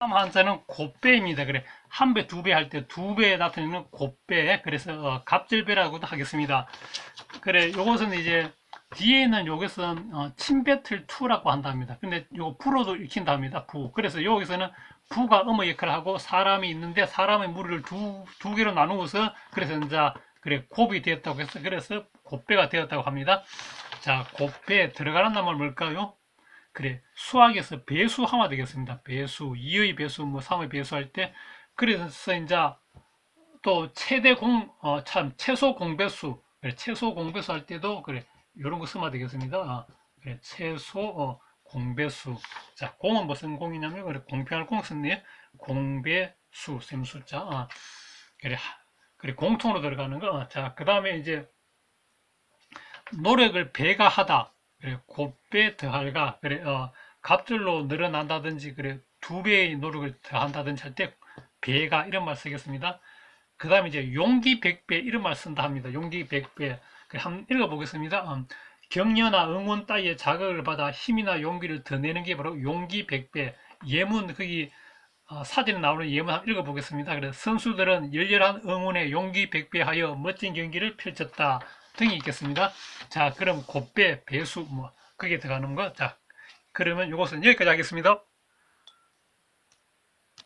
한자는 곱배입니다. 그래 한 배, 두 배 할 때 두배 나타내는 곱배. 그래서 어, 갑질배라고도 하겠습니다. 그래 요것은 이제 뒤에는 요것은 어, 침배틀 투라고 한답니다. 근데 요거 부로도 읽힌답니다. 부. 그래서 여기서는 부가 음의 역할을 하고 사람이 있는데 사람의 무리를 두, 두 개로 나누어서 그래서 이제 그래 곱이 되었다고 해서 그래서 곱배가 되었다고 합니다. 자 곱배 들어가는 말 뭘까요? 그래 수학에서 배수하면 되겠습니다. 배수, 2의 배수, 뭐 3의 배수할 때 그래서 이제 또 최대 공, 어, 참 최소 공배수, 그래, 최소 공배수 할 때도 그래 이런 거 쓰면 되겠습니다. 아, 그래, 최소 어, 공배수. 자, 공은 무슨 공이냐면 그래 공평할 공 썼네요. 공배수, 셈 숫자. 아, 그래 하- 그래 공통으로 들어가는 거. 어, 자, 그 다음에 이제 노력을 배가 하다. 그래 곱배 더할가. 그래 어, 갑절로 늘어난다든지 그래 두 배의 노력을 더한다든지 할 때 배가 이런 말 쓰겠습니다. 그 다음에 이제 용기 백배 이런 말 쓴다 합니다. 용기 백배. 그래 한번 읽어보겠습니다. 음, 격려나 응원 따위의 자극을 받아 힘이나 용기를 더 내는 게 바로 용기 백배. 예문 거기 어, 사진에 나오는 예문 한번 읽어보겠습니다. 그래서 선수들은 열렬한 응원에 용기 백배하여 멋진 경기를 펼쳤다 등이 있겠습니다. 자, 그럼 곱배, 배수 뭐 그게 들어가는 거. 자, 그러면 이것은 여기까지 하겠습니다.